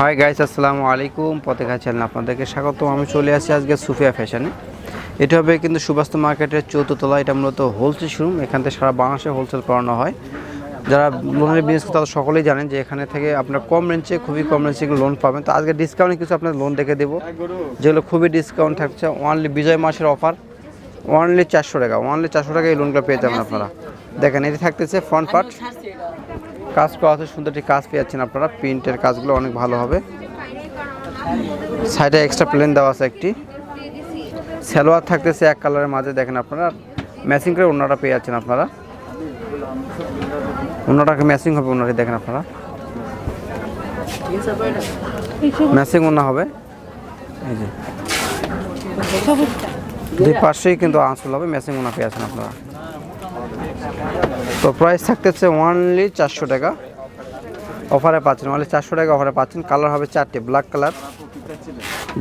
Hi guys আসসালামু আলাইকুম। পতেখা channel আপনাদেরকে স্বাগত আমি চলে আসছি আজকে সুফিয়া ফ্যাশনে এটা হবে কিন্তু সুবাস্ত মার্কেটের চৌদ্দতলা এটা মূলত হোলসেল শোরুম এখান থেকে সারা বাংলাদেশে হোলসেল করানো হয়। যারা লোনের বিজনেস তারা সকলেই জানেন যে এখানে থেকে আপনার কম রেঞ্জে খুবই কম রেঞ্জে লোন পাবেন। তো আজকে ডিসকাউন্টে কিছু আপনার লোন দেখে দেবো। যেগুলো খুবই ডিসকাউন্ট থাকছে। ওয়ানলি বিজয় মাসের অফার ওয়ানলি চারশো টাকা। ওয়ানলি চারশো টাকা এই লোনগুলো পেয়ে যাবেন আপনারা। দেখেন, এটি থাকতেছে ফ্রন্ট পার্ট কাজ করা আছে, সুন্দর একটি কাজ পেয়ে যাচ্ছেন আপনারা। প্রিন্টের কাজগুলো অনেক ভালো হবে। সাইডে এক্সট্রা প্লেন দেওয়া আছে একটি। সালোয়ার থাকতেছে এক কালারের মাঝে, দেখেন আপনারা। ম্যাচিং করে অন্যটা পেয়ে যাচ্ছেন আপনারা। অন্যটাকে ম্যাচিং হবে অন্যটি দেখেন আপনারা। ম্যাচিং অন্য হবে। এই যে। দুই পাশেই কিন্তু আঁচল হবে ম্যাচিং ওনা পেয়ে আছেন আপনারা। তো প্রাইস থাকতেছে ওয়ানলি চারশো টাকা। অফারে পাচ্ছেন ওয়ানলি চারশো টাকা অফারে পাচ্ছেন। কালার হবে চারটে ব্ল্যাক কালার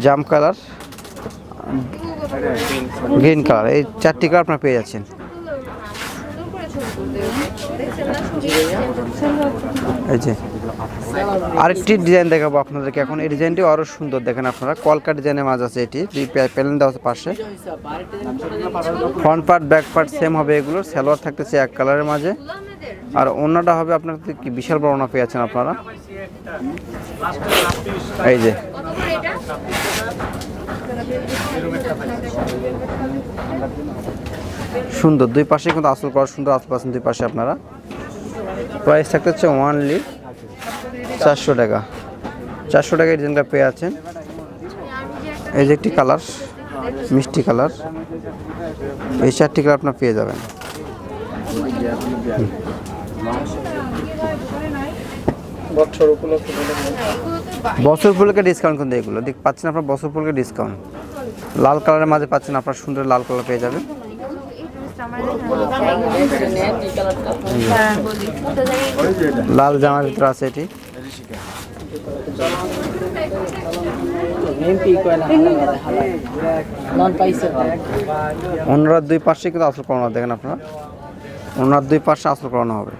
জাম কালার গ্রিন কালার এই চারটি কালার আপনারা পেয়ে যাচ্ছেন। এই যে আরেকটি ডিজাইন দেখাবো আপনাদেরকে এখন। এই ডিজাইনটি আরও সুন্দর দেখেন আপনারা। কলকা ডিজাইনের মাছ আছে এটি। প্যালেন দেওয়া পাশে। Front part back part same হবে এগুলো। সালোয়ার থাকতেছে এক কালারের মাঝে। আর অন্যটা হবে আপনার কি বিশাল বড় ওনা পেয়ে আছেন আপনারা। এই যে। সুন্দর। দুই পাশে কিন্তু আসল করা সুন্দর, আসল পাচ্ছেন দুই পাশে আপনারা। প্রাইস থাকতে হচ্ছে ওয়ানলি চারশো টাকা। চারশো টাকা এই ডিজাইনটা পেয়ে আছেন। এই যে একটি কালার মিষ্টি কালার। এই চারটি কালার আপনার পেয়ে যাবেন। বছর ফুলকে ডিসকাউন্ট কিন্তু এগুলো? দেখ পাচ্ছেন আপনার বছর ফুলকে ডিসকাউন্ট লাল কালারের মাঝে পাচ্ছেন আপনার সুন্দর লাল কালার পেয়ে যাবেন। লাল জামার ভিতরে আছে এটি। অন্যরা দুই পাশে কিন্তু আসল করানো, দেখেন আপনারা। অন্যরা দুই পাশে আসল করানো হবে।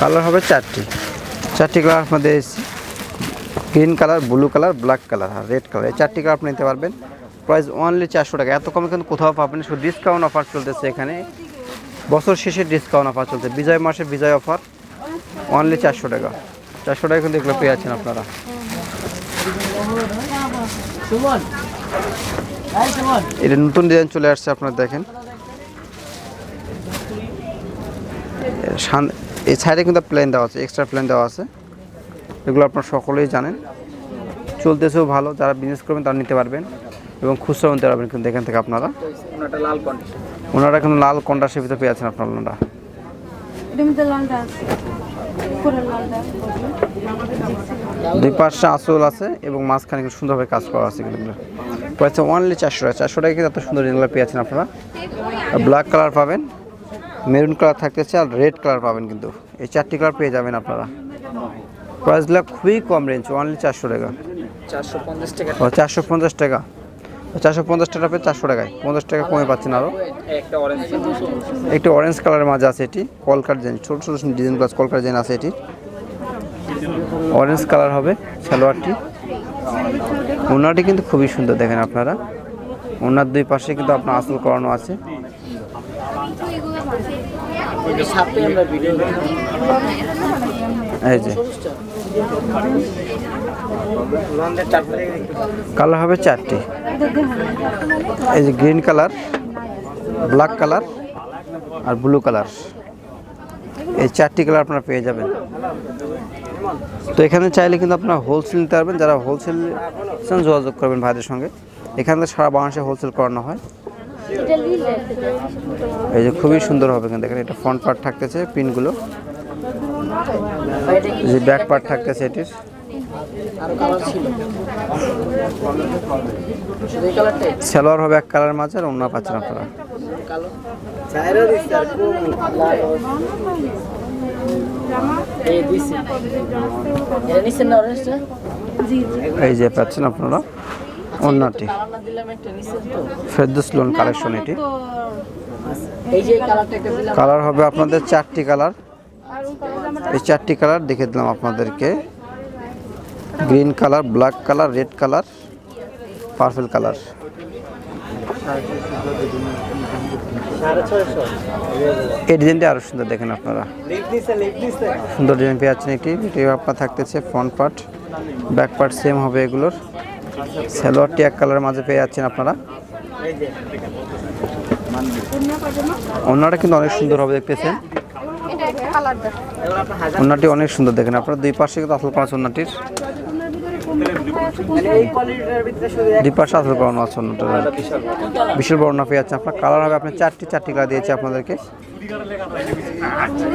কালার হবে চারটি। চারটি কালার আপনাদের এসেছি green colour, blue colour, black colour আর রেড কালার। এই চারটি কালার আপনি নিতে পারবেন। প্রাইস অনলি চারশো টাকা। এত কমে কিন্তু কোথাও পাবেন শুধু ডিসকাউন্ট অফার চলতেছে এখানে। বছর শেষে ডিসকাউন্ট অফার চলছে। বিজয় মাসে বিজয় অফার অনলি চারশো টাকা। চারশো টাকা কিন্তু এগুলো পেয়ে যাচ্ছেন আপনারা। এটা নতুন ডিজাইন চলে আসছে আপনারা দেখেন। সান- এই সাইডে কিন্তু প্লেন দেওয়া আছে এক্সট্রা প্ল্যান দেওয়া আছে। এগুলো আপনারা সকলেই জানেন। চলতেছেও ভালো যারা বিজনেস করবেন তারা নিতে পারবেন এবং খুচরা নিতে পারবেন কিন্তু এখান থেকে আপনারা। ওনারা কিন্তু লাল কন্ডাসের ভিতরে পেয়ে আছেন আপনারা ওনারা দুই পাশে আসল আছে এবং মাঝখানে কিন্তু সুন্দরভাবে কাজ করা আছে কিন্তু ওনলি চারশো টাকা। চারশো টাকা কিন্তু এত সুন্দর এগুলো পেয়ে আছেন আপনারা। ব্ল্যাক কালার পাবেন মেরুন কালার থাকতেছে আর রেড কালার পাবেন কিন্তু। এই চারটি কালার পেয়ে যাবেন আপনারা। প্রাইসগুলো খুবই কম রেঞ্জ অনলি চারশো টাকা। চারশো পঞ্চাশ টাকা। ও চারশো পঞ্চাশ টাকা। চারশো পঞ্চাশ টাকা পেয়ে চারশো টাকায়। পঞ্চাশ টাকা কমে পাচ্ছেন আরও একটু অরেঞ্জ কালারের মাঝে আছে এটি, কলকার ডিজাইন ছোটো ছোটো ডিজাইন প্লাস কলকার ডিজাইন আছে এটি। অরেঞ্জ কালার হবে সালোয়ারটি। ওনারটি কিন্তু খুবই সুন্দর দেখেন আপনারা। ওনার দুই পাশে কিন্তু আপনার আসল করানো আছে। এই যে। কালার হবে চারটি। এই যে গ্রিন কালার, ব্ল্যাক কালার আর ব্লু কালার। এই চারটি কালার আপনারা পেয়ে যাবেন। তো এখানে চাইলে কিন্তু আপনারা হোলসেল নিতে পারবেন। যারা হোলসেল যোগাযোগ করবেন ভাইদের সঙ্গে, এখান সারা বাংলাদেশে হোলসেল করানো হয়। এই যে খুবই সুন্দর হবে কিন্তু দেখেন এটা ফ্রন্ট পার্ট থাকতেছে পিনগুলো যে ব্যাক পার্ট থাকতেছে এটির। সালোয়ার হবে এক কালার মাঝে আর অন্য পাচ্ছেন আপনারা এই যে পাচ্ছেন আপনারা অন্যটি। কালার না দিলাম একটা নিছেন তো। ফেরদুস লোন কালেকশন এটি। তো এই যে এই কালারটা একটা দিলাম। কালার হবে আপনাদের চারটি কালার এই চারটি কালার দেখে দিলাম আপনাদেরকে। Green colour black colour red colour purple colour. এই ডিজাইনটি আরও সুন্দর দেখেন আপনারা। সুন্দর ডিজাইন পেয়ে যাচ্ছেন একটি। এটি আপনার থাকতেছে front part back part same হবে এগুলোর। সালোয়ারটি এক কালারের মাঝে পেয়ে যাচ্ছেন আপনারা। অন্যটা কিন্তু অনেক সুন্দর হবে দেখতেছেন? অন্যটি অনেক সুন্দর দেখেন আপনারা। দুই পাশে কিন্তু আসল পাঁচ অন্যটির বিশাল পেয়ে যাচ্ছে আপনার কালার হবে চারটি দিয়েছে আপনাদেরকে।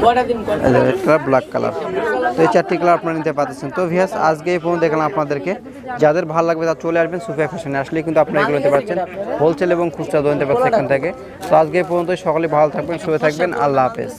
কালার ব্ল্যাক কালার তো এই নিতে পারতেছেন। তো ভিয়াস আজকে এই পর্যন্ত দেখলাম আপনাদেরকে। যাদের ভালো লাগবে তারা চলে আসবেন সুফিয়া ফ্যাশনে আসলে কিন্তু আপনারা এগুলো নিতে পারছেন। হোলসেল এবং খুচরা দোকান পারছেন এখান থেকে। তো আজকে এই পর্যন্ত সকলে ভালো থাকবেন শুয়ে থাকবেন। আল্লাহ হাফেজ।